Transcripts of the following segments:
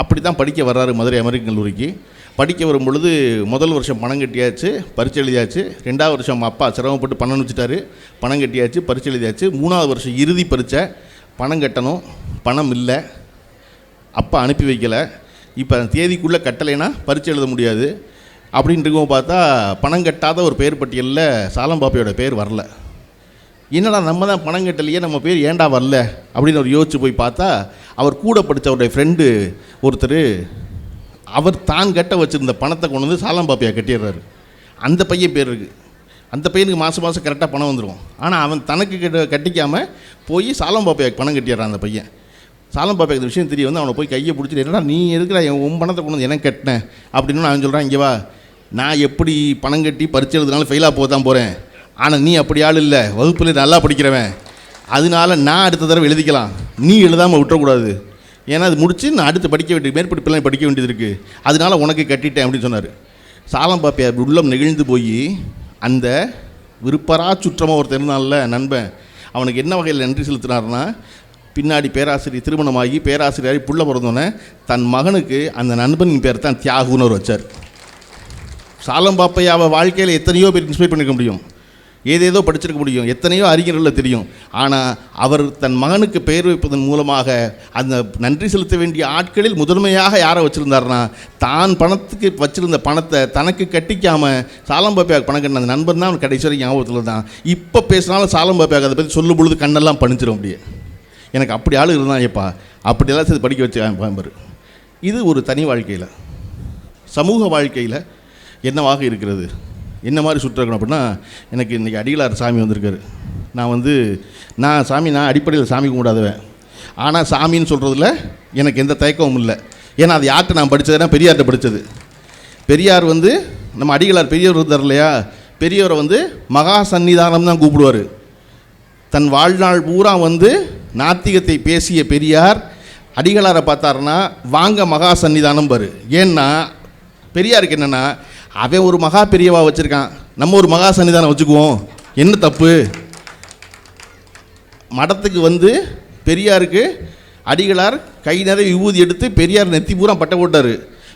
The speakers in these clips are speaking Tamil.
அப்படி தான் படிக்க வர்றாரு மதுரை அமெரிக்கன் கல்லூரிக்கு. படிக்க வரும் பொழுது முதல் வருஷம் பணம் கட்டியாச்சு பரிச்சை எழுதியாச்சு. ரெண்டாவது வருஷம் அப்பா சிரமப்பட்டு பணம் வச்சுட்டாரு பணம் கட்டியாச்சு பரிச்சை எழுதியாச்சு. மூணாவது வருஷம் இறுதி பரிச்சை பணம் கட்டணும் பணம் இல்லை. அப்பா அனுப்பி வைக்கலை. இப்போ அந்த தேதிக்குள்ளே கட்டலைன்னா பரீட்சை எழுத முடியாது. அப்படின்ட்டுருக்கும் பார்த்தா பணம் கட்டாத ஒரு பேர் பட்டியலில் சாலம்பாப்பையோட பேர் வரல. என்னடா நம்ம தான் பணம் கட்டலையே நம்ம பேர் ஏன்டா வரல? அப்படின்னு அவர் யோசிச்சு போய் பார்த்தா அவர் கூட படித்தவருடைய ஃப்ரெண்டு ஒருத்தர் அவர் தான் கட்ட வச்சுருந்த பணத்தை கொண்டு வந்து சாலம்பாப்பையா கட்டிடுறாரு. அந்த பையன் பேர் இருக்குது அந்த பையனுக்கு மாதம் மாதம் கரெக்டாக பணம் வந்துடும் ஆனால் அவன் தனக்கு கட்ட கட்டிக்காமல் போய் சாலம்பாப்பையாக்கு பணம் கட்டிடுறான் அந்த பையன். சாலம்பாப்பைக்கு இந்த விஷயம் தெரிய வந்து அவனை போய் கையை பிடிச்சிட்டு என்னடா நீ இருக்கிற என் உன் பணத்தை கொண்டு வந்து எனக்கு கட்டினேன் அப்படின்னு அவன் சொல்கிறான் இங்கே வா. நான் எப்படி பணம் கட்டி பரிச்சை எழுதுனாலும் ஃபெயிலாக போக தான் போகிறேன் ஆனால் நீ அப்படி ஆள் இல்லை. வகுப்பில் நல்லா படிக்கிறவன். அதனால நான் அடுத்த தடவை எழுதிக்கலாம். நீ எழுதாமல் விட்டுறக்கூடாது ஏன்னா அது முடிச்சு நான் அடுத்து படிக்க வேண்டிய மேற்படிப்பெல்லாம் படிக்க வேண்டியது இருக்குது அதனால உனக்கு கட்டிட்டேன் அப்படின்னு சொன்னார். சாலம் பாப்பியார் உள்ளம் நெகிழ்ந்து போய் அந்த விருப்பரா சுற்றமாக ஒருத்தர் இருந்தான்ல நண்பன். அவனுக்கு என்ன வகையில் நன்றி செலுத்தினார்னா பின்னாடி பேராசிரியர் திருமணமாகி பேராசிரியராகி புள்ள பிறந்தோன்னே தன் மகனுக்கு அந்த நண்பனின் பேர் தான் தியாகுனர் அவர் வச்சார். சாலம்பாப்பையாவை வாழ்க்கையில் எத்தனையோ பேர் இன்ஸ்பைர் பண்ணிக்க முடியும். ஏதேதோ படிச்சிருக்க முடியும். எத்தனையோ அறிஞர்களில் தெரியும். ஆனால் அவர் தன் மகனுக்கு பெயர் வைப்பதன் மூலமாக அந்த நன்றி செலுத்த வேண்டிய ஆட்களில் முதன்மையாக யாரை வச்சுருந்தாருன்னா தான் பணத்துக்கு வச்சுருந்த பணத்தை தனக்கு கட்டிக்காமல் சாலம்பாப்பையாக பணம் கட்டின அந்த நண்பன் தான் அவன் கடைசி வரைக்கும் ஞாபகத்தில் தான். இப்போ பேசினாலும் சாலம்பாப்பையாக அதை பற்றி சொல்லும் பொழுது கண்ணெல்லாம் பணிச்சிடும் அப்படியே. எனக்கு அப்படி ஆளு இருந்தான் ஏப்பா. அப்படியெல்லாம் சேர்த்து படிக்க வச்சு பாம்பர் இது ஒரு தனி வாழ்க்கையில். சமூக வாழ்க்கையில் என்னவாக இருக்கிறது? என்ன மாதிரி சுற்றுக்கணும் அப்படின்னா எனக்கு இன்றைக்கி அடிகளார் சாமி வந்திருக்காரு. நான் வந்து நான் சாமி நான் அடிப்படையில் சாமி கும்பிடாதவன். ஆனால் சாமின்னு சொல்கிறதுல எனக்கு எந்த தயக்கமும் இல்லை. ஏன்னா அது யார்கிட்ட நான் படித்ததுன்னா பெரியார்கிட்ட படித்தது பெரியார் வந்து நம்ம அடிகளார் பெரியவர் இருந்தார் இல்லையா? பெரியவரை வந்து மகா சந்நிதானம் தான் கூப்பிடுவார். தன் வாழ்நாள் பூரா வந்து நாத்திகத்தை பேசிய பெரியார் அடிகளாரை பார்த்தாருன்னா வாங்க மகா சந்நிதானம் பாரு ஏன்னா பெரியாருக்கு என்னென்னா அவன் ஒரு மகா பெரியவா வச்சுருக்கான். நம்ம ஒரு மகா சன்னிதானம் வச்சுக்குவோம். என்ன தப்பு? மடத்துக்கு வந்து பெரியாருக்கு அடிகளார் கை நிறைய விபூதி எடுத்து பெரியார் நெத்தி பூரா பட்டை போட்டார்.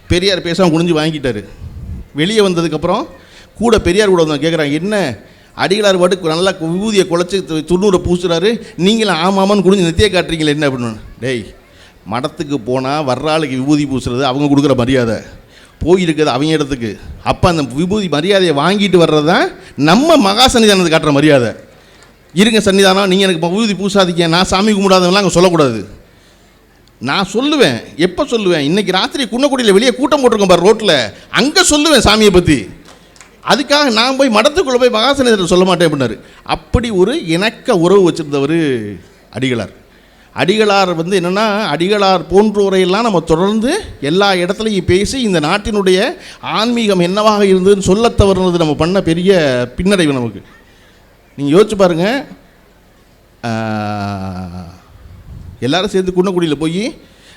பெரியார் பேசாமல் குனிஞ்சு வாங்கிட்டார். வெளியே வந்ததுக்கப்புறம் கூட பெரியார் கூட வந்து கேட்குறாங்க என்ன? அடிகளார் பாட்டுக்கு நல்லா விபூதியை குழச்சி துண்ணூரை பூசுறாரு. நீங்களும் ஆமாமான்னு குனிஞ்சு நெத்தியை காட்டுறீங்களே என்ன அப்படின்னு? டேய் மடத்துக்கு போனால் வர்ற ஆளுக்கு விபூதி பூசுறது அவங்க கொடுக்குற மரியாதை. போயிருக்குது அவங்க இடத்துக்கு. அப்போ அந்த விபூதி மரியாதையை வாங்கிட்டு வர்றது தான் நம்ம மகா சன்னிதானத்தை காட்டுற மரியாதை. இருங்க சன்னிதானம் நீங்கள் எனக்கு விபூதி பூசாதிக்க நான் சாமி கும்பிடாதவங்களாம் அங்கே சொல்லக்கூடாது. நான் சொல்லுவேன். எப்போ சொல்லுவேன்? இன்றைக்கி ராத்திரி குன்னக்குடியில் வெளியே கூட்டம் போட்டிருக்கோம் பார் ரோட்டில் அங்கே சொல்லுவேன் சாமியை பற்றி அதுக்காக நான் போய் மடத்துக்குள்ளே போய் மகாசனத்தில் சொல்ல மாட்டேன் அப்படின்னாரு. அப்படி ஒரு இணக்க உறவு வச்சுருந்தவர் அடிகளார். அடிகளார் வந்து என்னென்னா அடிகளார் போன்றோரையெல்லாம் நம்ம தொடர்ந்து எல்லா இடத்துலையும் பேசி இந்த நாட்டினுடைய ஆன்மீகம் என்னவாக இருந்ததுன்னு சொல்லத் தவறுனது நம்ம பண்ண பெரிய பின்னடைவு நமக்கு. நீங்கள் யோசிச்சு பாருங்கள் எல்லாரும் சேர்ந்து குன்னக்குடியில் போய்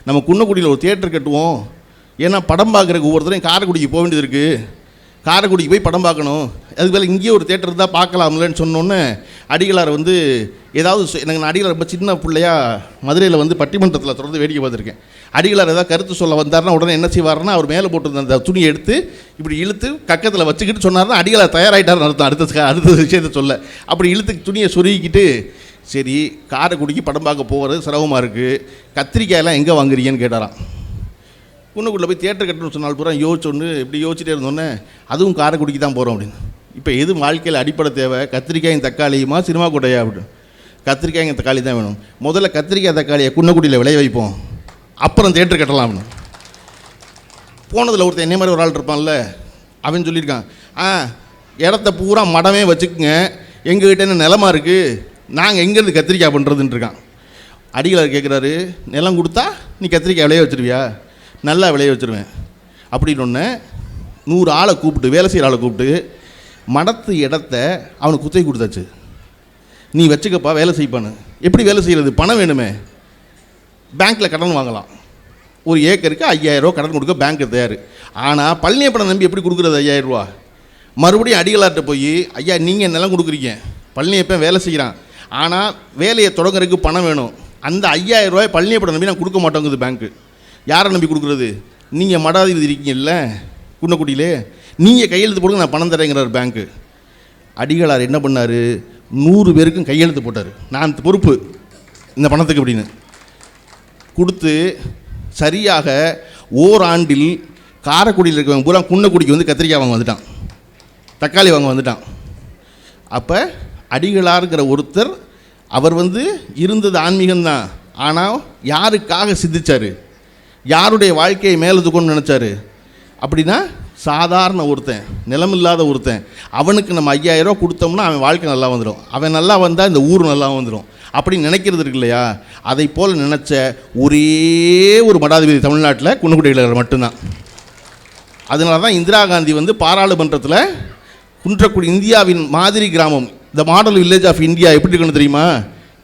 நம்ம குன்னக்குடியில் ஒரு தியேட்டர் கட்டுவோம். ஏன்னா படம் பார்க்குறக்கு ஒவ்வொருத்தரையும் காரைக்குடிக்கு போக வேண்டியது இருக்குது காரைக்குடிக்கு போய் படம் பார்க்கணும். அதுக்கு மேலே இங்கேயே ஒரு தேட்டர் இருந்தால் பார்க்கலாம்லன்னு சொன்னோன்னே அடிகளார் வந்து ஏதாவது எனக்கு நான் அடிகளார் ரொம்ப சின்ன பிள்ளையா மதுரையில் வந்து பட்டிமன்றத்தில் தொடர்ந்து வேடிக்கை பார்த்துருக்கேன். அடிகளார் ஏதாவது கருத்து சொல்ல வந்தாருன்னா உடனே என்ன செய்வாருன்னா அவர் மேலே போட்டிருந்த அந்த துணியை எடுத்து இப்படி இழுத்து கக்கத்தில் வச்சுக்கிட்டு சொன்னார்னா அடிகளார் தயாராகிட்டார்னு அர்த்தம். அடுத்த அடுத்த விஷயத்தை சொல்ல. அப்படி இழுத்து துணியை சொருகிக்கிட்டு சரி காரைக்குடிக்கு படம் பார்க்க போகிறது சிரமமாக இருக்குது கத்திரிக்காயெல்லாம் எங்கே வாங்குறீங்கன்னு கேட்டாராம். குன்னுக்குள்ளே போய் தேட்டர் கட்டணும்னு சொன்னால் பூரா யோசிச்சோன்னு இப்படி யோசிச்சுட்டே இருந்தோன்னே அதுவும் காரைக்குடிக்கு தான் போகிறோம் அப்படின்னு. இப்போ எது வாழ்க்கையில் அடிப்படை தேவை? கத்திரிக்காயும் தக்காளியுமா? சினிமா கூட்டையா? அப்படின்னு கத்திரிக்காயும் தக்காளி தான் வேணும். முதல்ல கத்திரிக்காய் தக்காளியை குன்னக்குடியில் விளைய வைப்போம். அப்புறம் தேட்டர் கட்டலாம் அப்படின்னு போனதில் ஒருத்தன் என்ன மாதிரி ஒரு ஆள் இருப்பான்ல அவன் சொல்லியிருக்கான் ஆ இடத்த பூரா மடமே வச்சுக்குங்க. எங்ககிட்ட என்ன நிலமா இருக்குது நாங்கள் எங்கேருந்து கத்திரிக்காய் பண்ணுறதுன்ட்டுருக்கான் அடிகளார் கேட்குறாரு நிலம் கொடுத்தா நீ கத்திரிக்காய் விளைய வச்சிருவியா? நல்லா விளைய வச்சிருவேன். அப்படின்னு ஒன்று நூறு ஆளை கூப்பிட்டு வேலை செய்கிற ஆளை கூப்பிட்டு மடத்து இடத்த அவனுக்கு குத்தகை கொடுத்தாச்சு. நீ வச்சுக்கப்பா வேலை செய்ப்பான்னு. எப்படி வேலை செய்கிறது பணம் வேணுமே. பேங்க்கில் கடன் வாங்கலாம். ஒரு ஏக்கருக்கு ஐயாயிரரூவா கடன் கொடுக்க பேங்க் தயார். ஆனால் பழனியப்படம் நம்பி எப்படி கொடுக்குறது ஐயாயிரரூவா மறுபடியும் அடிகளார்கிட்ட போய் ஐயா நீங்கள் நிலம் கொடுக்குறீங்க? பழனியப்பன் வேலை செய்கிறான் ஆனால் வேலையை தொடங்குறதுக்கு பணம் வேணும். அந்த ஐயாயிரம் ரூபாய் பழனியப்படம் நம்பி நான் கொடுக்க மாட்டோங்குது பேங்க்கு. யாரை நம்பி கொடுக்குறது? நீங்கள் மடாதிபதி இருக்கீங்கல்ல குன்னக்குடியிலே. நீங்கள் கையெழுத்து போடுங்க நான் பணம் தரேங்கிறார் பேங்க்கு அடிகளார் என்ன பண்ணார்? நூறு பேருக்கும் கையெழுத்து போட்டார். நான் பொறுப்பு. இந்த பணத்துக்கு அப்படின்னு. கொடுத்து சரியாக ஓராண்டில் காரைக்குடியில் இருக்கவங்க பூரா குன்னக்குடிக்கு வந்து கத்திரிக்காய் வாங்க வந்துட்டான். தக்காளி வாங்க வந்துட்டான். அப்போ அடிகளாருங்கிற ஒருத்தர் அவர் வந்து இருந்தது ஆன்மீகம்தான். ஆனால் யாருக்காக சிந்திச்சார்? யாருடைய வாழ்க்கையை மேலத்துக்கொண்டு நினச்சாரு? அப்படின்னா சாதாரண ஒருத்தன் நிலமில்லாத ஒருத்தன் அவனுக்கு நம்ம ஐயாயிரம் ரூபா கொடுத்தோம்னா அவன் வாழ்க்கை நல்லா வந்துடும் அவன் நல்லா வந்தால் இந்த ஊர் நல்லா வந்துடும் அப்படின்னு நினைக்கிறது இருக்கு இல்லையா? அதை போல் நினச்ச ஒரே ஒரு மடாதிபதி தமிழ்நாட்டில் குன்னக்குடியில் மட்டும்தான். அதனால தான் இந்திரா காந்தி வந்து பாராளுமன்றத்தில் குன்றக்குடி இந்தியாவின் மாதிரி கிராமம் இந்த மாடல் வில்லேஜ் ஆஃப் இந்தியா எப்படி இருக்கணும் தெரியுமா?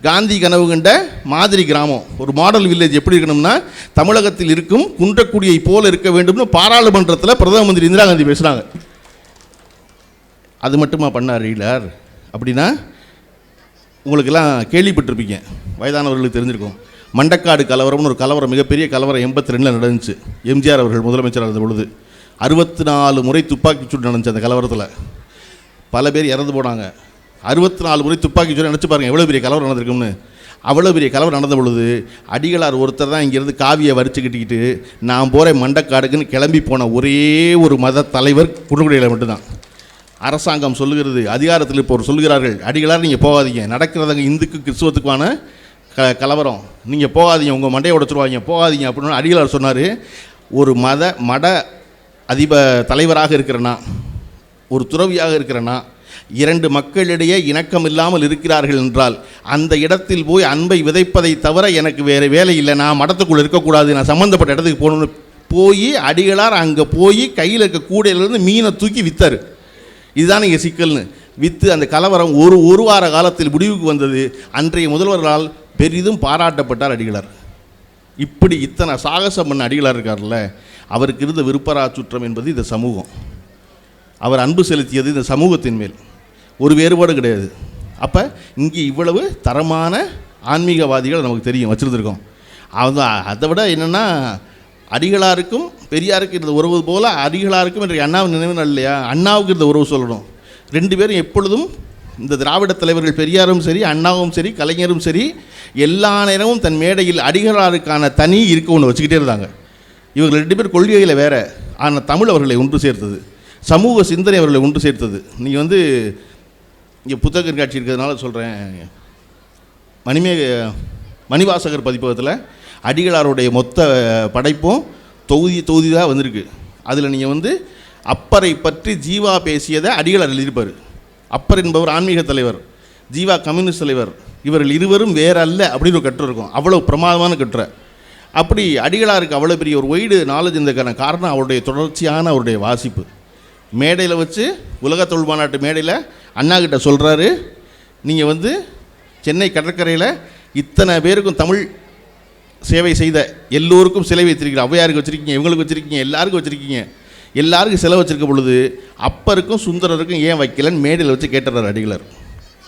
காந்தி கனவு கண்ட மாதிரி கிராமம். ஒரு மாடல் வில்லேஜ் எப்படி இருக்கணும்னா தமிழகத்தில் இருக்கும் குன்றக்குடியை போல இருக்க வேண்டும்னு பாராளுமன்றத்தில் பிரதம மந்திரி இந்திரா காந்தி பேசுகிறாங்க அது மட்டுமா பண்ணார் ரீலர் அப்படின்னா உங்களுக்கெல்லாம் கேள்விப்பட்டிருப்பீங்க. வயதானவர்களுக்கு தெரிஞ்சிருக்கும். மண்டக்காடு கலவரம்னு ஒரு கலவரம் மிகப்பெரிய கலவரம் எண்பத்தி ரெண்டில் நடந்துச்சு. எம்ஜிஆர் அவர்கள் முதலமைச்சராக இருந்த பொழுது. அறுபத்தி நாலு முறை துப்பாக்கி சூடு நடந்துச்சு அந்த கலவரத்தில். பல பேர் இறந்து போனாங்க. அறுபத்தி நாலு முறை துப்பாக்கி சூழல் நினச்சி பாருங்கள் எவ்வளோ பெரிய கலவரம் நடந்திருக்கும்னு. அவ்வளோ பெரிய கலவரம் நடந்த பொழுது அடிகளார் ஒருத்தர் தான் இங்கேருந்து காவியை வரிச்சுக்கிட்டுக்கிட்டு நான் போகிறேன் மண்டக்காடுக்குன்னு கிளம்பி போன ஒரே ஒரு மத தலைவர் குடுகுடியில் மட்டும்தான். அரசாங்கம் சொல்லுகிறது அதிகாரத்தில் இப்போ ஒரு சொல்லுகிறார்கள் அடிகளார் நீங்கள் போகாதீங்க. நடக்கிறதங்க இந்துக்கு கிறிஸ்துவத்துக்கான க கலவரம். நீங்கள் போகாதீங்க உங்கள் மண்டையை உடச்சிருவாங்க. போகாதீங்க அப்படின்னு அடிகளார் சொன்னார். ஒரு மத மட அதிப தலைவராக இருக்கிறனா ஒரு துறவியாக இருக்கிறனா இரண்டு மக்களிடையே இணக்கம் இல்லாமல் இருக்கிறார்கள் என்றால் அந்த இடத்தில் போய் அன்பை விதைப்பதை தவிர எனக்கு வேறு வேலை இல்லை. நான் மடத்துக்குள்ளே இருக்கக்கூடாது. நான் சம்மந்தப்பட்ட இடத்துக்கு போகணும்னு போய் அடிகளார் அங்கே போய் கையில் இருக்க கூடையிலேருந்து மீனை தூக்கி வித்தார். இதுதான் இங்கே சிக்கல்னு வித்து அந்த கலவரம் ஒரு ஒரு வார காலத்தில் முடிவுக்கு வந்தது. அன்றைய முதல்வர்களால் பெரிதும் பாராட்டப்பட்டார் அடிகளார். இப்படி இத்தனை சாகசம் பண்ண அடிகளார் இருக்கார்ல அவருக்கு இருந்த விருப்பரா சுற்றம் என்பது இந்த சமூகம். அவர் அன்பு செலுத்தியது இந்த சமூகத்தின் மேல். ஒரு வேறுபாடு கிடையாது. அப்போ இங்கே இவ்வளவு தரமான ஆன்மீகவாதிகள் நமக்கு தெரியும் வச்சுருந்துருக்கோம். அது அதை விட என்னென்னா அடிகளாருக்கும் பெரியாருக்கு இருந்த உறவு போல் அடிகளாருக்கும் இன்றைக்கு அண்ணாவின் நினைவு நாள் இல்லையா? அண்ணாவுக்கு இருந்த உறவு சொல்லணும். ரெண்டு பேரும் எப்பொழுதும் இந்த திராவிட தலைவர்கள் பெரியாரும் சரி அண்ணாவும் சரி கலைஞரும் சரி எல்லா நேரமும் தன் மேடையில் அடிகளாருக்கான தனி இருக்க ஒன்று வச்சுக்கிட்டே இருந்தாங்க. இவர்கள் ரெண்டு பேர் கொள்கையில் வேற. ஆனால் தமிழ் அவர்களை ஒன்று சேர்த்தது. சமூக சிந்தனை அவர்களை ஒன்று சேர்த்தது. நீங்கள் வந்து இங்கே புத்தக கண்காட்சி இருக்கிறதுனால சொல்கிறேன் மணிமே மணிவாசகர் பதிப்பகத்தில் அடிகளாருடைய மொத்த படைப்பும் தொகுதி தொகுதியாக வந்திருக்கு. அதில் நீங்கள் வந்து அப்பரை பற்றி ஜீவா பேசியதை அடிகளார் எழுதியிருப்பார். அப்பர் என்பவர் ஆன்மீக தலைவர் ஜீவா கம்யூனிஸ்ட் தலைவர். இவர்கள் இருவரும் வேற அல்ல அப்படின்னு ஒரு கட்டுரை இருக்கும். அவ்வளோ பிரமாதமான கட்டுரை. அப்படி அடிகளாருக்கு அவ்வளோ பெரிய ஒரு ஒய்டு நாலேஜ் இருந்ததுக்கான காரணம் அவருடைய தொடர்ச்சியான அவருடைய வாசிப்பு. மேடையில் வச்சு உலக தொழில் மாநாட்டு மேடையில் அண்ணா கிட்ட சொல்கிறாரு நீங்கள் வந்து சென்னை கடற்கரையில் இத்தனை பேருக்கும் தமிழ் சேவை செய்த எல்லோருக்கும் சிலை வைத்திருக்கிறீங்க. ஔவையாருக்கு வச்சுருக்கீங்க இவங்களுக்கு வச்சுருக்கீங்க எல்லாருக்கும் வச்சுருக்கீங்க. எல்லாருக்கும் சிலை வச்சுருக்க பொழுது அப்பருக்கும் சுந்தரருக்கும் ஏன் வைக்கலன்னு மேடையில் வச்சு கேட்டுறாரு அடிகளார்.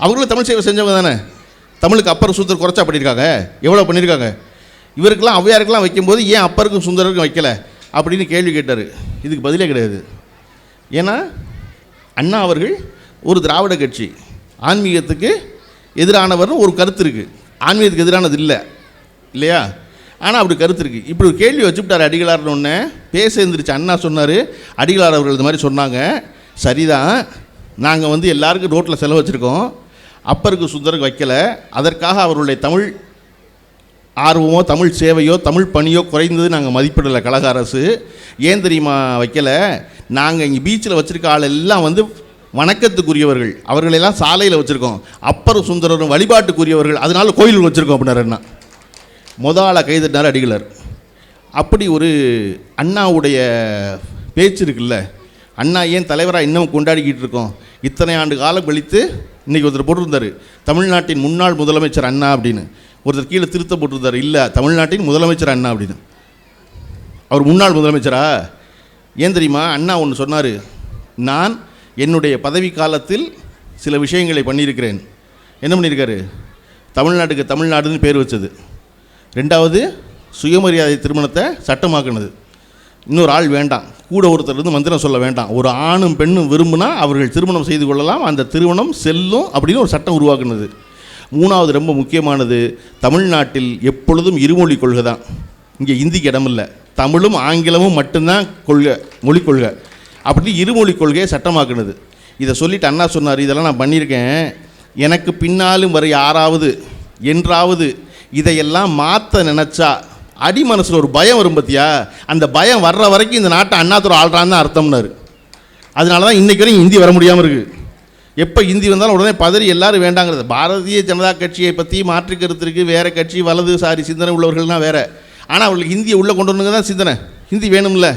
அவங்களும் தமிழ் சேவை செஞ்சவங்க தானே. தமிழுக்கு அப்பர் சுந்தர் குறைச்சா பண்ணியிருக்காங்க எவ்வளோ பண்ணியிருக்காங்க இவருக்கெல்லாம் ஔவையாருக்கெல்லாம் வைக்கும்போது ஏன் அப்பருக்கும் சுந்தரருக்கும் வைக்கல? அப்படின்னு கேள்வி கேட்டார். இதுக்கு பதிலே கிடையாது. ஏன்னா அண்ணா அவர்கள் ஒரு திராவிட கட்சி. ஆன்மீகத்துக்கு எதிரானவர்னு ஒரு கருத்து இருக்குது ஆன்மீகத்துக்கு எதிரானது இல்லை. இல்லையா? ஆனால் அப்படி கருத்து இருக்குது இப்படி ஒரு கேள்வி வச்சுவிட்டார் அடிகளார்னு ஒன்று பேச எழுந்திரிச்சு அண்ணா சொன்னார். அடிகளார் அவர்கள் இது மாதிரி சொன்னாங்க. சரிதான். நாங்கள் வந்து எல்லாருக்கும் ரோட்டில் செலவு வச்சுருக்கோம். அப்பருக்கு சுந்தருக்கு வைக்கலை. அதற்காக அவர்களுடைய தமிழ் ஆர்வமோ தமிழ் சேவையோ தமிழ் பணியோ குறைந்தது நாங்கள் மதிப்பிடலை கழக அரசு. ஏன் தெரியுமா வைக்கலை? நாங்கள் இங்கே பீச்சில் வச்சுருக்க ஆள் எல்லாம் வந்து வணக்கத்துக்குரியவர்கள். அவர்களெல்லாம் சாலையில் வச்சுருக்கோம். அப்பர் சுந்தரரும் வழிபாட்டுக்குரியவர்கள். அதனால கோயில் வச்சுருக்கோம் அப்படின்னாரு அண்ணா. முத ஆளை கைதட்டினார் அடிகளார். அப்படி ஒரு அண்ணாவுடைய பேச்சு இருக்குல்ல. அண்ணா ஏன் தலைவராக இன்னும் கொண்டாடிக்கிட்டு இருக்கோம்? இத்தனை ஆண்டு காலம் கழித்து இன்றைக்கி ஒருத்தர் போட்டிருந்தார். தமிழ்நாட்டின் முன்னாள் முதலமைச்சர் அண்ணா அப்படின்னு. ஒருத்தர் கீழே திருத்த போட்டிருந்தார். இல்லை தமிழ்நாட்டின் முதலமைச்சர் அண்ணா அப்படின்னு. அவர் முன்னாள் முதலமைச்சரா? ஏன் தெரியுமா? அண்ணா ஒன்று சொன்னார். நான் என்னுடைய பதவி காலத்தில் சில விஷயங்களை பண்ணியிருக்கிறேன். என்ன பண்ணியிருக்காரு? தமிழ்நாட்டுக்கு தமிழ்நாடுன்னு பேர் வச்சது. ரெண்டாவது சுயமரியாதை திருமணத்தை சட்டமாக்குனது. இன்னொரு ஆள் வேண்டாம். கூட ஒருத்தர் இருந்து மந்திரம் சொல்ல வேண்டாம். ஒரு ஆணும் பெண்ணும் விரும்பினா அவர்கள் திருமணம் செய்து கொள்ளலாம். அந்த திருமணம் செல்லும் அப்படின்னு ஒரு சட்டம் உருவாக்குனது. மூணாவது ரொம்ப முக்கியமானது தமிழ்நாட்டில் எப்பொழுதும் இருமொழி கொள்கை தான். இங்கே இந்திக்கு இடமில்ல. தமிழும் ஆங்கிலமும் மட்டும்தான் கொள்கை மொழி கொள்கை. அப்படி இருமொழி கொள்கையை சட்டமாக்குனது. இதை சொல்லிட்டு அண்ணா சொன்னார் இதெல்லாம் நான் பண்ணியிருக்கேன். எனக்கு பின்னாலும் வரை யாராவது என்றாவது இதையெல்லாம் மாற்ற நினச்சா அடி மனசில் ஒரு பயம் வரும் பார்த்தியா அந்த பயம் வர்ற வரைக்கும் இந்த நாட்டை அண்ணாத்துறை ஆள்றான்னு தான் அர்த்தம்னாரு. அதனால தான் இன்றைக்கி வரையும் ஹிந்தி வர முடியாமல் இருக்குது எப்போ ஹிந்தி வந்தாலும் உடனே பதறி எல்லாரும் வேண்டாங்கிறது. பாரதிய ஜனதா கட்சியை பற்றி மாற்று கருத்து இருக்குது வேறு கட்சி வலது சாரி சிந்தனை உள்ளவர்கள்லாம் வேறு. ஆனால் அவர்களுக்கு ஹிந்தியை உள்ளே கொண்டு வரணுங்க தான் சிந்தனை. ஹிந்தி வேணும்ல.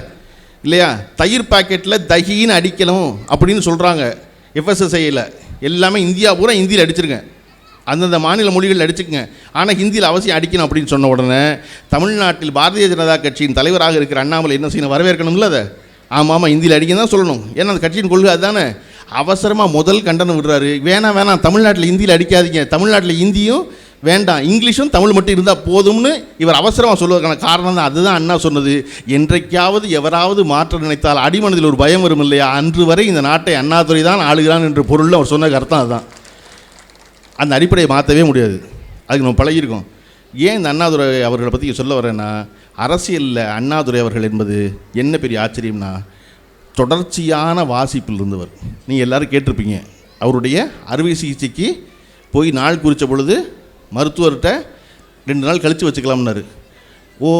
இல்லையா? தயிர் பாக்கெட்டில் தகின்னு அடிக்கணும் அப்படின்னு சொல்கிறாங்க எஃப்எஸ்எஸ்ஐயில் எல்லாமே இந்தியா பூரா ஹிந்தியில் அடிச்சிருங்க. அந்தந்த மாநில மொழிகள் அடிச்சுக்கங்க. ஆனால் ஹிந்தியில் அவசியம் அடிக்கணும் அப்படின்னு சொன்ன உடனே தமிழ்நாட்டில் பாரதிய ஜனதா கட்சியின் தலைவராக இருக்கிற அண்ணாமலை என்ன செய்யணும்? வரவேற்கணும்ல அதை. ஆமாம் ஆமாம் ஹிந்தியில் அடிக்க தான் சொல்லணும். ஏன்னா அந்த கட்சியின் கொள்கை அதுதானே அவசரமாக முதல் கண்டனம் விடுறாரு. வேணாம் வேணாம் தமிழ்நாட்டில் ஹிந்தியில் அடிக்காதீங்க. தமிழ்நாட்டில் ஹிந்தியும் வேண்டாம் இங்கிலீஷும் தமிழ் மட்டும் இருந்தால் போதும்னு இவர் அவசரமாக சொல்வதற்கான காரணம் தான் அதுதான் அண்ணா சொன்னது. என்றைக்காவது எவராவது மாற்ற நினைத்தால் அடிமனதில் ஒரு பயம் வரும் இல்லையா? அன்று வரை இந்த நாட்டை அண்ணாதுரை தான் ஆளுகிறான் என்ற பொருளில் அவர் சொன்ன அர்த்தம் அதுதான். அந்த அடிப்படையை மாற்றவே முடியாது. அதுக்கு நம்ம பழகியிருக்கோம். ஏன் இந்த அண்ணாதுரை அவர்களை பற்றி சொல்ல வரேன்னா அரசியலில் அண்ணாதுரை அவர்கள் என்பது என்ன பெரிய ஆச்சரியம்னா தொடர்ச்சியான வாசிப்பில் இருந்தவர் நீங்கள் எல்லாரும் கேட்டிருப்பீங்க. அவருடைய அறுவை சிகிச்சைக்கு போய் நாள் குறித்த பொழுது மருத்துவர்கிட்ட ரெண்டு நாள் கழித்து வச்சுக்கலாம்னாரு. ஓ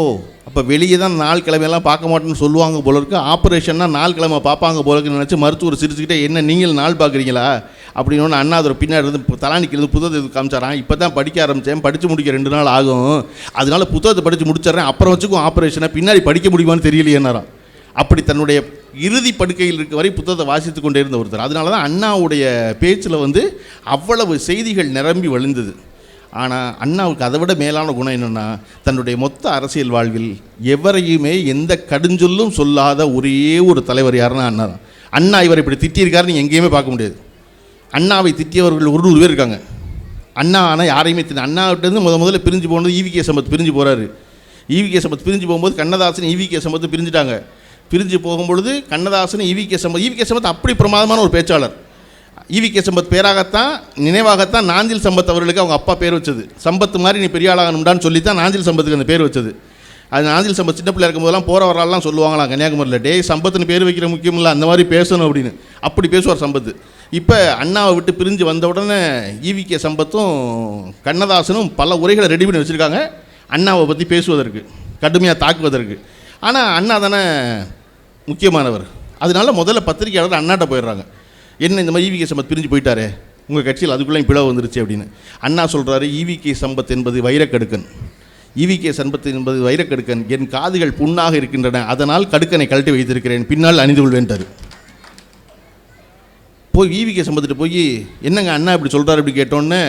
அப்போ வெளியே தான் நாள் கிழமையெல்லாம் பார்க்க மாட்டேன்னு சொல்லுவாங்க போல இருக்கு. ஆப்ரேஷன்னா நாள் கிழமை பார்ப்பாங்க போல இருக்குன்னு நினச்சி மருத்துவர் சிரிச்சுக்கிட்டே என்ன நீங்கள் நாள் பார்க்குறீங்களா? அப்படின்னு ஒன்று அண்ணாதுரை பின்னாடி இருந்து இப்போ தலானிக்கிறது புத்தகத்தை இது காமிச்சாரான் இப்போ தான் படிக்க ஆரம்பித்தேன் படித்து முடிக்க ரெண்டு நாள் ஆகும். அதனால புத்தகத்தை படித்து முடிச்சிடுறேன். அப்புறம் வச்சுக்கும் ஆப்ரேஷனை. பின்னாடி படிக்க முடியுமான்னு தெரியலையேன்னாராம். அப்படி தன்னுடைய இறுதி படுக்கையில் இருக்க வரை புத்தகத்தை வாசித்து கொண்டே இருந்த ஒருத்தர். அதனால தான் அண்ணாவுடைய பேச்சில் வந்து அவ்வளவு செய்திகள் நிரம்பி வழிந்தது. ஆனால் அண்ணாவுக்கு அதை விட மேலான குணம் என்னென்னா தன்னுடைய மொத்த அரசியல் வாழ்வில் எவரையுமே எந்த கடுஞ்சொல்லும் சொல்லாத ஒரே ஒரு தலைவர் யாருன்னா அண்ணா தான். அண்ணா இவர் இப்படி திட்டியிருக்காருன்னு எங்கேயுமே பார்க்க முடியாது. அண்ணாவை திட்டியவர்கள் ஒரு நூறு பேர் இருக்காங்க. அண்ணா ஆனால் யாரையுமே திட்ட அண்ணாவிட்டேருந்து முத முதல்ல பிரிஞ்சு போனது ஈவிகே சம்பத் பிரிஞ்சு போகிறாரு ஈவிகே சம்பத் பிரிஞ்சு போகும்போது கண்ணதாசன் ஈவிகே சம்பத்து பிரிஞ்சுட்டாங்க. பிரிஞ்சு போகும்பொழுது கண்ணதாசன் ஈவிகே சம்பத். ஈவிகே சம்பத் அப்படி பிரமாதமான ஒரு பேச்சாளர். ஈவிகே சம்பத் பேராகத்தான் நினைவாகத்தான் நாஞ்சில் சம்பத் அவர்களுக்கு அவங்க அப்பா பேர் வச்சது. சம்பத் மாதிரி நீ பெரிய ஆளாகணும்டான்னு சொல்லி தான் நாஞ்சில் சம்பத்துக்கு அந்த பேர் வச்சது. அது நாஞ்சில் சம்பத் சின்ன பிள்ளை இருக்கும்போதெல்லாம் போகிற வரலாம் சொல்லுவாங்களாம் கன்னியாகுமரியில். டேய் சம்பத்துன்னு பேர் வைக்கிற முக்கியம் இல்லை அந்த மாதிரி பேசணும் அப்படின்னு. அப்படி பேசுவார் சம்பத்து. இப்போ அண்ணாவை விட்டு பிரிஞ்சு வந்த உடனே ஈவிகே சம்பத்தும் கண்ணதாசனும் பல உரைகளை ரெடி பண்ணி வச்சுருக்காங்க. அண்ணாவை பற்றி பேசுவதற்கு கடுமையாக தாக்குவதற்கு. ஆனால் அண்ணா தானே முக்கியமானவர். அதனால முதல்ல பத்திரிகையாளர் அண்ணாட்ட போயிடுறாங்க. என்ன இந்த மாதிரி ஈவிகே சம்பத் பிரிஞ்சு போயிட்டாரே உங்கள் கட்சியில் அதுக்குள்ளே பிளவு வந்துருச்சு அப்படின்னு. அண்ணா சொல்கிறாரு ஈவிகே சம்பத் என்பது வைரக்கடுக்கன். ஈவிகே சம்பத் என்பது வைரக்கடுக்கன். என் காதுகள் புண்ணாக இருக்கின்றன அதனால் கடுக்கனை கழட்டி வைத்திருக்கிறேன் பின்னால் அணிந்து கொள்வேன்ட்டார் போய் ஈவிகே சம்பந்துட்டு போய் என்னங்க அண்ணா இப்படி சொல்கிறாரு இப்படி கேட்டோன்னே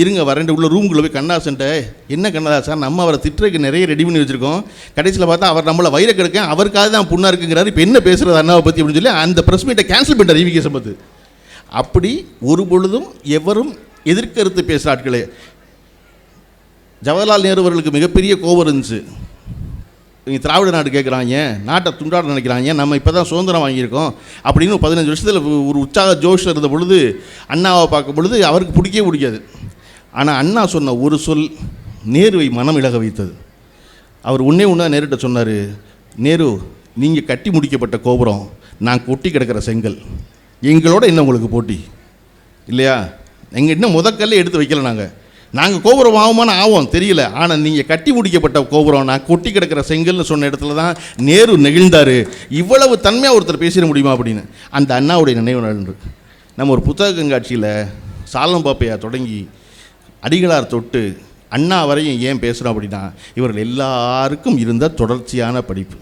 இருங்க வரேன் உள்ள ரூமுக்குள்ளே போய் கண்ணாசன்ட்ட என்ன கண்ணதாசன் நம்ம அவரை திட்டுறதுக்கு நிறைய ரெடி பண்ணி வச்சுருக்கோம். கடைசியில் பார்த்தா அவர் நம்மளை வயிற கெடுக்கேன் அவருக்காக தான் புண்ணாக இருக்குங்கிறாரு. இப்போ என்ன பேசுகிறது அண்ணாவை பற்றி அப்படின்னு சொல்லி அந்த ப்ரெஸ் மீட்டை கேன்சல் பண்ணிட்டார் ஈவிகே சம்பத்து அப்படி ஒரு பொழுதும் எவரும் எதிர்கருத்து பேசுகிற ஆட்களே. ஜவஹர்லால் நேரு அவர்களுக்கு மிகப்பெரிய கோபம் இருந்துச்சு. இவங்க திராவிட நாடு கேட்குறாங்க நாட்டை துண்டாட நினைக்கிறாங்க நம்ம இப்போ தான் சுதந்திரம் வாங்கியிருக்கோம் அப்படின்னு ஒரு பதினஞ்சு வருஷத்தில் ஒரு உற்சாக ஜோஷில் இருந்த பொழுது அண்ணாவை பார்க்கும் பொழுது அவருக்கு பிடிக்கவே பிடிக்காது. ஆனால் அண்ணா சொன்ன ஒரு சொல் நேருவை மனம் இழக வைத்தது. அவர் ஒன்றே ஒன்றா நேருகிட்ட சொன்னார் நேரு நீங்கள் கட்டி முடிக்கப்பட்ட கோபுரம் நான் கொட்டி கிடக்கிற செங்கல் எங்களோட என்ன உங்களுக்கு போட்டி. இல்லையா? எங்கள் இன்னும் முதக்கல்ல எடுத்து வைக்கல நாங்கள் நாங்கள் கோபுரம் ஆகுமான்னு ஆவோம் தெரியல. ஆனால் நீங்கள் கட்டி முடிக்கப்பட்ட கோபுரம் நான் கொட்டி கிடக்கிற செங்கல்னு சொன்ன இடத்துல தான் நேரு நெகிழ்ந்தார். இவ்வளவு தன்மையாக ஒருத்தர் பேசிட முடியுமா அப்படின்னு. அந்த அண்ணாவுடைய நினைவு நன்று நம்ம ஒரு புத்தக கண்காட்சியில் சாலம் பாப்பையா தொடங்கி அடிகளார் தொட்டு அண்ணா வரையும் ஏன் பேசுகிறோம் அப்படின்னா இவர்கள் எல்லாருக்கும் இருந்த தொடர்ச்சியான படிப்பு.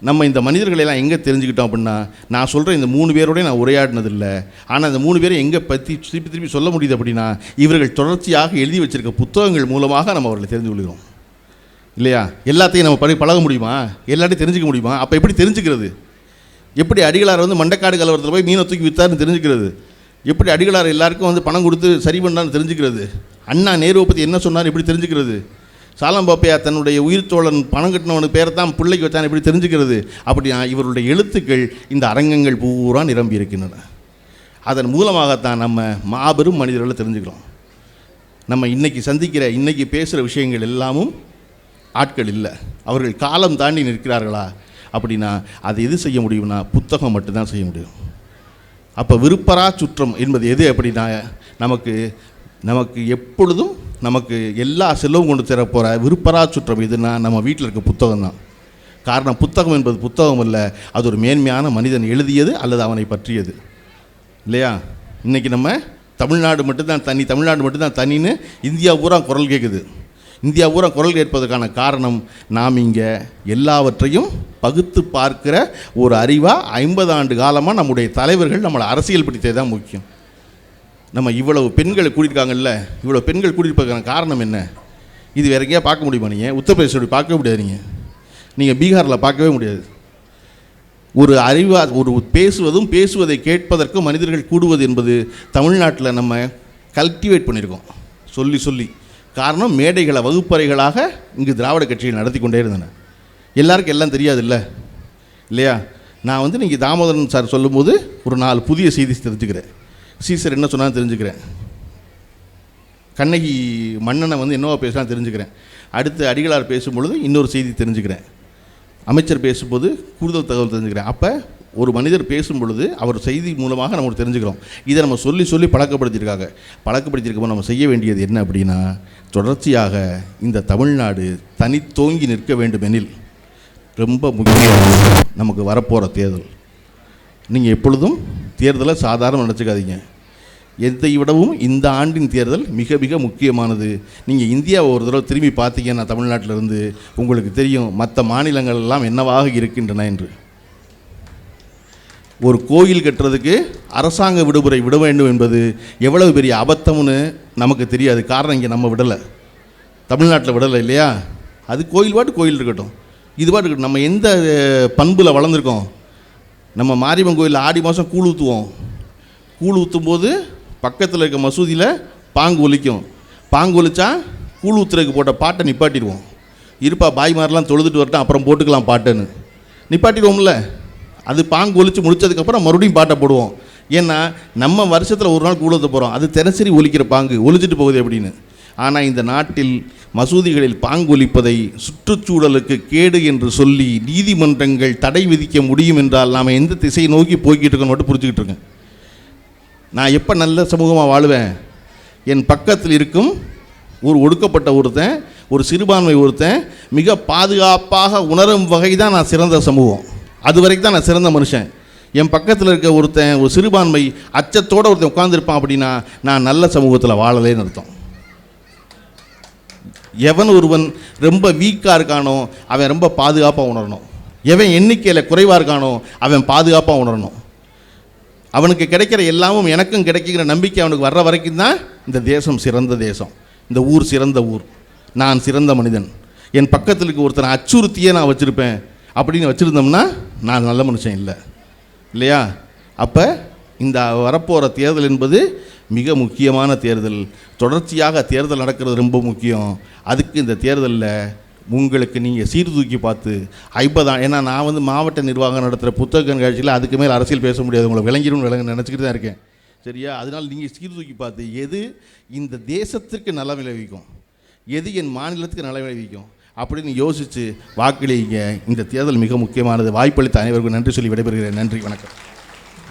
நம்ம இந்த மனிதர்களையெல்லாம் எங்கே தெரிஞ்சுக்கிட்டோம் அப்படின்னா நான் சொல்கிற இந்த மூணு பேரோடய நான் உரையாடினதில்லை. ஆனால் இந்த மூணு பேரை எங்கே பற்றி திருப்பி திருப்பி சொல்ல முடியுது அப்படின்னா இவர்கள் தொடர்ச்சியாக எழுதி வச்சிருக்க புத்தகங்கள் மூலமாக நம்ம அவர்களை தெரிந்து கொள்கிறோம். இல்லையா? எல்லாத்தையும் நம்ம படி பழக முடியுமா? எல்லாத்தையும் தெரிஞ்சுக்க முடியுமா? அப்போ எப்படி தெரிஞ்சுக்கிறது? எப்படி அடிகளார் வந்து மண்டக்காடு கலவரத்தில் போய் மீனை தூக்கி வித்தாருன்னு தெரிஞ்சுக்கிறது? எப்படி அடிகளார் எல்லாருக்கும் வந்து பணம் கொடுத்து சரி பண்ணான்னு தெரிஞ்சுக்கிறது? அண்ணா நேருவை பற்றி என்ன சொன்னார்? எப்படி தெரிஞ்சுக்கிறது? சாலம் பாப்பையா தன்னுடைய உயிர் தோழன் பணம் கட்டினவனு பேரை தான் பிள்ளைக்கு வச்சான் எப்படி தெரிஞ்சுக்கிறது? அப்படின்னா இவருடைய எழுத்துக்கள் இந்த அரங்கங்கள் பூரா நிரம்பி இருக்கின்றன. அதன் மூலமாகத்தான் நம்ம மாபெரும் மனிதர்களை தெரிஞ்சுக்கிறோம். நம்ம இன்றைக்கி சந்திக்கிற இன்றைக்கி பேசுகிற விஷயங்கள் எல்லாமும் ஆட்கள் இல்லை. அவர்கள் காலம் தாண்டி நிற்கிறார்களா? அப்படின்னா அதை எது செய்ய முடியும்னா புத்தகம் மட்டும்தான் செய்ய முடியும். அப்போ விருப்பரா சுற்றம் என்பது எது அப்படின்னா நமக்கு நமக்கு எப்பொழுதும் நமக்கு எல்லா செல்வம் கொண்டு தர போகிற விருப்பரா சுற்றம் எதுனா நம்ம வீட்டில் இருக்க புத்தகம் தான் காரணம் புத்தகம் என்பது புத்தகம் அல்ல அது ஒரு மேன்மையான மனிதன் எழுதியது அல்லது அவனை பற்றியது. இல்லையா? இன்றைக்கி நம்ம தமிழ்நாடு மட்டும்தான் தனி தமிழ்நாடு மட்டும்தான் தனின்னு இந்தியா பூரா குரல் கேட்குது இந்தியா பூரா குரல் கேட்பதற்கான காரணம் நாம் இங்கே எல்லாவற்றையும் பகுத்து பார்க்கிற ஒரு அறிவாக ஐம்பது ஆண்டு காலமாக நம்முடைய தலைவர்கள் நம்மளை அரசியல் பிடித்தது தான் முக்கியம். நம்ம இவ்வளவு பெண்களை கூட்டியிருக்காங்கல்ல இவ்வளோ பெண்கள் கூட்டியிருப்பதற்கான காரணம் என்ன? இது வேற எங்கேயா பார்க்க முடியுமா நீங்கள் உத்தரப்பிரதேசோட பார்க்கவே முடியாது நீங்கள் நீங்கள் பீகாரில் பார்க்கவே முடியாது. ஒரு அறிவா ஒரு பேசுவதும் பேசுவதை கேட்பதற்கும் மனிதர்கள் கூடுவது என்பது தமிழ்நாட்டில் நம்ம கல்டிவேட் பண்ணியிருக்கோம். சொல்லி சொல்லி. காரணம் மேடைகளை வகுப்பறைகளாக இங்கு திராவிட கட்சிகள் நடத்தி கொண்டே இருந்தன. எல்லாருக்கும் எல்லாம் தெரியாது இல்லை இல்லையா? நான் வந்து நீங்கள் தாமோதரன் சார் சொல்லும்போது ஒரு நாலு புதிய செய்தி தெரிஞ்சுக்கிறேன். சீசர் என்ன சொன்னால் தெரிஞ்சுக்கிறேன். கண்ணகி மன்னனை வந்து என்னவா பேசலாம் தெரிஞ்சுக்கிறேன். அடுத்து அடிகளார் பேசும்பொழுது இன்னொரு செய்தி தெரிஞ்சுக்கிறேன். அமைச்சர் பேசும்போது கூடுதல் தகவல் தெரிஞ்சுக்கிறேன். அப்போ ஒரு மனிதர் பேசும் பொழுது அவர் செய்தி மூலமாக நம்ம தெரிஞ்சுக்கிறோம். இதை நம்ம சொல்லி சொல்லி பழக்கப்படுத்தியிருக்காங்க. பழக்கப்படுத்தியிருக்கப்போ நம்ம செய்ய வேண்டியது என்ன அப்படின்னா தொடர்ச்சியாக இந்த தமிழ்நாடு தனித்தோங்கி நிற்க வேண்டுமெனில் ரொம்ப முக்கியம் நமக்கு வரப்போகிற தேர்தல். நீங்கள் எப்பொழுதும் தேர்தலை சாதாரண நினச்சிக்காதீங்க. எதை விடவும் இந்த ஆண்டின் தேர்தல் மிக மிக முக்கியமானது. நீங்கள் இந்தியாவை ஒரு தடவை திரும்பி பார்த்தீங்கன்னா தமிழ்நாட்டில் இருந்து உங்களுக்கு தெரியும் மற்ற மாநிலங்கள் எல்லாம் என்னவாக இருக்கின்றன என்று. ஒரு கோயில் கட்டுறதுக்கு அரசாங்க விடுமுறை விட வேண்டும் என்பது எவ்வளவு பெரிய அபத்தம்னு நமக்கு தெரியாது. காரணம் இங்கே நம்ம விடலை. தமிழ்நாட்டில் விடலை இல்லையா? அது கோயில் பாட்டு கோயில் இருக்கட்டும். இது பாட்டு இருக்கட்டும். நம்ம எந்த பண்பில் வளர்ந்துருக்கோம்? நம்ம மாரியம்மன் கோயிலில் ஆடி மாதம் கூழ் ஊற்றுவோம் கூழ் ஊற்றும் போது பக்கத்தில் இருக்க மசூதியில் பாங்கு ஒலிக்கும். பாங்கு ஒலிச்சா கூழ் ஊற்றுறதுக்கு போட்ட பாட்டை நிப்பாட்டிடுவோம். இருப்பா பாய்மாரெலாம் தொழுதுட்டு வரட்டும் அப்புறம் போட்டுக்கலாம் பாட்டுன்னு. நிப்பாட்டிடுவோம்ல. அது பாங்கு ஒலித்து முடித்ததுக்கப்புறம் மறுபடியும் பாட்டை போடுவோம். ஏன்னா நம்ம வருஷத்தில் ஒரு நாள் கூழத்த போகிறோம் அது தினசரி ஒலிக்கிற பாங்கு. ஒலிச்சிட்டு போகுது அப்படின்னு ஆனால் இந்த நாட்டில் மசூதிகளில் பாங்குலிப்பதை சுற்றுச்சூழலுக்கு கேடு என்று சொல்லி நீதிமன்றங்கள் தடை விதிக்க முடியும் என்றால் நாம் எந்த திசையை நோக்கி போய்கிட்டு இருக்கோம் மட்டும் புரிஞ்சுக்கிட்டு இருக்கேன் நான் எப்போ நல்ல சமூகமாக வாழுவேன்? என் பக்கத்தில் இருக்கும் ஒரு ஒடுக்கப்பட்ட ஒருத்தன் ஒரு சிறுபான்மை ஒருத்தன் மிக பாதுகாப்பாக உணரும் வகை தான் நான் சிறந்த சமூகம். அது வரைக்கும் தான் நான் சிறந்த மனுஷன். என் பக்கத்தில் இருக்க ஒருத்தன் ஒரு சிறுபான்மை அச்சத்தோடு ஒருத்தன் உட்காந்துருப்பான் அப்படின்னா நான் நல்ல சமூகத்தில் வாழலேன்னு அர்த்தம். எவன் ஒருவன் ரொம்ப வீக்காக இருக்கானோ அவன் ரொம்ப பாதுகாப்பாக உணரணும். எவன் எண்ணிக்கையில் குறைவாக இருக்கானோ அவன் பாதுகாப்பாக உணரணும். அவனுக்கு கிடைக்கிற எல்லாமும் எனக்கும் கிடைக்கிற நம்பிக்கை அவனுக்கு வர்ற வரைக்கும் தான் இந்த தேசம் சிறந்த தேசம். இந்த ஊர் சிறந்த ஊர். நான் சிறந்த மனிதன். என் பக்கத்தில் இருக்க ஒருத்தனை அச்சுறுத்தியே நான் வச்சுருப்பேன். அப்படின்னு வச்சுருந்தோம்னா நான் நல்ல மனுஷன் இல்லை. இல்லையா? அப்போ இந்த வரப்போகிற தேர்தல் என்பது மிக முக்கியமான தேர்தல். தொடர்ச்சியாக தேர்தல் நடக்கிறது ரொம்ப முக்கியம். அதுக்கு இந்த தேர்தலில் உங்களுக்கு நீங்கள் சீர்தூக்கி பார்த்து ஐம்பதா ஏன்னா நான் வந்து மாவட்ட நிர்வாகம் நடத்துகிற புத்தக கண்காட்சியில் அதுக்கு மேல் அரசியல் பேச முடியாது. உங்களை விளங்கிடும் விளங்க நினச்சிக்கிட்டு தான் இருக்கேன். சரியா? அதனால் நீங்கள் சீர்தூக்கி பார்த்து எது இந்த தேசத்திற்கு நல விளைவிக்கும்? எது என் மாநிலத்துக்கு நல விளைவிக்கும்? அப்படின்னு யோசித்து வாக்களிங்க. இந்த தேர்தல் மிக முக்கியமானது. வாய்ப்பளித்த அனைவருக்கும் நன்றி சொல்லி விடைபெறுகிறேன். நன்றி. வணக்கம்.